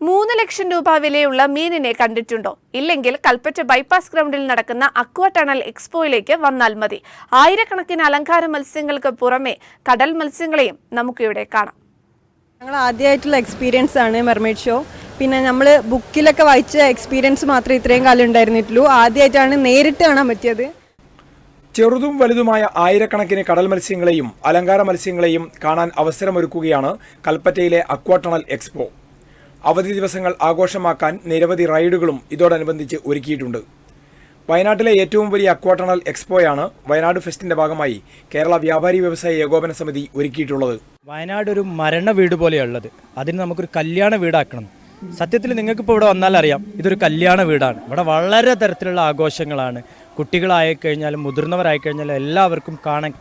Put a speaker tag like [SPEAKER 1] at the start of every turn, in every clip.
[SPEAKER 1] മൂന്ന് ലക്ഷം രൂപ വിലയുള്ള മീനിനെ കണ്ടിട്ടുണ്ടോ? ഇല്ലെങ്കിൽ കൽപ്പറ്റ ബൈപ്പാസ് ഗ്രൗണ്ടിൽ നടക്കുന്ന അക്വ ടണൽ എക്സ്പോയിലേക്ക് വന്നാൽ മതി. ആയിരക്കണക്കിന് അലങ്കാര മത്സ്യങ്ങൾക്ക് പുറമെ കടൽ മത്സ്യങ്ങളെയും നമുക്കിവിടെ കാണാം.
[SPEAKER 2] ഞങ്ങൾ ആദ്യമായിട്ടുള്ള എക്സ്പീരിയൻസ് ആണ് മെർമേഡ് ഷോ പിന്നെ നമ്മൾ ബുക്കിലൊക്കെ വായിച്ച എക്സ്പീരിയൻസ് മാത്രമേ ഇത്രയും കാലം ഉണ്ടായിരുന്നിട്ടുള്ളൂ. ആദ്യമായിട്ടാണ് നേരിട്ട് കാണാൻ പറ്റിയത്
[SPEAKER 3] ചെറുതും വലുതുമായ ആയിരക്കണക്കിന് കടൽ മത്സ്യങ്ങളെയും അലങ്കാര മത്സ്യങ്ങളെയും കാണാൻ അവസരമൊരുക്കുകയാണ് കൽപ്പറ്റയിലെ അക്വാടണൽ എക്സ്പോ. അവധി ദിവസങ്ങൾ ആഘോഷമാക്കാൻ നിരവധി റൈഡുകളും ഇതോടനുബന്ധിച്ച് ഒരുക്കിയിട്ടുണ്ട്. വയനാട്ടിലെ ഏറ്റവും വലിയ അക്വാട്ടണൽ എക്സ്പോയാണ് വയനാട് ഫെസ്റ്റിന്റെ ഭാഗമായി കേരള വ്യാപാരി വ്യവസായ ഏകോപന സമിതി ഒരുക്കിയിട്ടുള്ളത്.
[SPEAKER 4] വയനാട് ഒരു മരണ വീട് പോലെയുള്ളത് അതിന് നമുക്കൊരു കല്യാണ വീടാക്കണം. സത്യത്തിൽ നിങ്ങൾക്കിപ്പോൾ ഇവിടെ വന്നാൽ അറിയാം ഇതൊരു കല്യാണ വീടാണ്. ഇവിടെ വളരെ തരത്തിലുള്ള ആഘോഷങ്ങളാണ്. കുട്ടികളായി കഴിഞ്ഞാലും മുതിർന്നവരായി കഴിഞ്ഞാലും എല്ലാവർക്കും കാണാൻ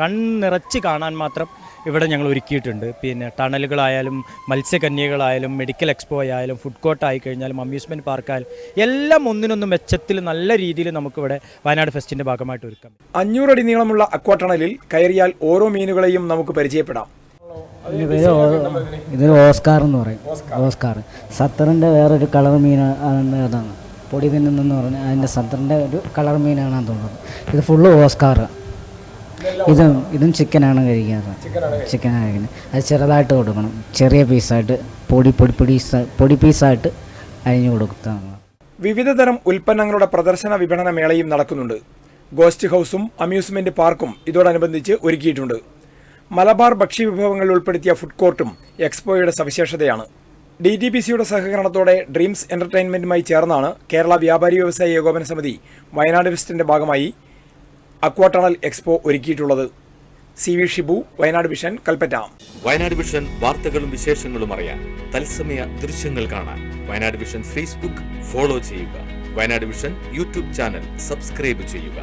[SPEAKER 4] കണ്ണിറച്ച് കാണാൻ മാത്രം ഇവിടെ ഞങ്ങൾ ഒരുക്കിയിട്ടുണ്ട്. പിന്നെ ടണലുകളായാലും മത്സ്യകന്യകളായാലും മെഡിക്കൽ എക്സ്പോ ആയാലും ഫുഡ് കോർട്ട് ആയി കഴിഞ്ഞാലും അമ്യൂസ്മെന്റ് പാർക്കായാലും എല്ലാം ഒന്നിനൊന്നും മെച്ചത്തിൽ നല്ല രീതിയിൽ നമുക്കിവിടെ വയനാട് ഫെസ്റ്റിന്റെ ഭാഗമായിട്ട് ഒരുക്കാം.
[SPEAKER 3] അടി നീളമുള്ള അക്വാടണലിൽ കയറിയാൽ ഓരോ മീനുകളെയും നമുക്ക് പരിചയപ്പെടാം.
[SPEAKER 5] ഇതൊരു ഓസ്കാർ എന്ന് പറയും. ഓസ്കാർ. സത്തറിന്റെ വേറൊരു കളർ മീനാണ് അതാണ്. പൊടി തിന്നുന്നെന്ന് പറഞ്ഞാൽ അതിന്റെ സത്തറിന്റെ ഒരു കളർ മീനാണെന്ന് തോന്നുന്നത്. ഇത് ഫുള്ള് ഓസ്കാർ ഇതും ഇതും ചിക്കനാണ് കഴിക്കാറ്. ചിക്കനാണ് കഴിക്കുന്നത്. അത് ചെറുതായിട്ട് കൊടുക്കണം. ചെറിയ പീസായിട്ട് പൊടി പൊടി പീസ് പൊടി പീസായിട്ട് അരിഞ്ഞു
[SPEAKER 3] വിവിധ തരം ഉൽപ്പന്നങ്ങളുടെ പ്രദർശന വിപണന മേളയും നടക്കുന്നുണ്ട്. ഗോസ്റ്റ് ഹൗസും അമ്യൂസ്മെന്റ് പാർക്കും ഇതോടനുബന്ധിച്ച് ഒരുക്കിയിട്ടുണ്ട്. മലബാർ ഭക്ഷ്യവിഭവങ്ങൾ ഉൾപ്പെടുത്തിയ ഫുഡ് കോർട്ടും എക്സ്പോയുടെ സവിശേഷതയാണ്. ഡി ടി പി സിയുടെ സഹകരണത്തോടെ ഡ്രീംസ് എന്റർടൈൻമെന്റുമായി ചേർന്നാണ് കേരള വ്യാപാരി വ്യവസായ ഏകോപന സമിതി വയനാട് വെസ്റ്റിന്റെ ഭാഗമായി അക്വാടണൽ എക്സ്പോ ഒരുക്കിയിട്ടുള്ളത്. C V Shibu Wayanad vision Kalpetta.
[SPEAKER 6] Wayanad vision വാർത്തകളും വിശേഷങ്ങളും അറിയാൻ തത്സമയ ദൃശ്യങ്ങൾ കാണാൻ വയനാട് വിഷൻ ഫേസ്ബുക്ക് ഫോളോ ചെയ്യുക. Wayanad vision YouTube channel subscribe ചെയ്യുക.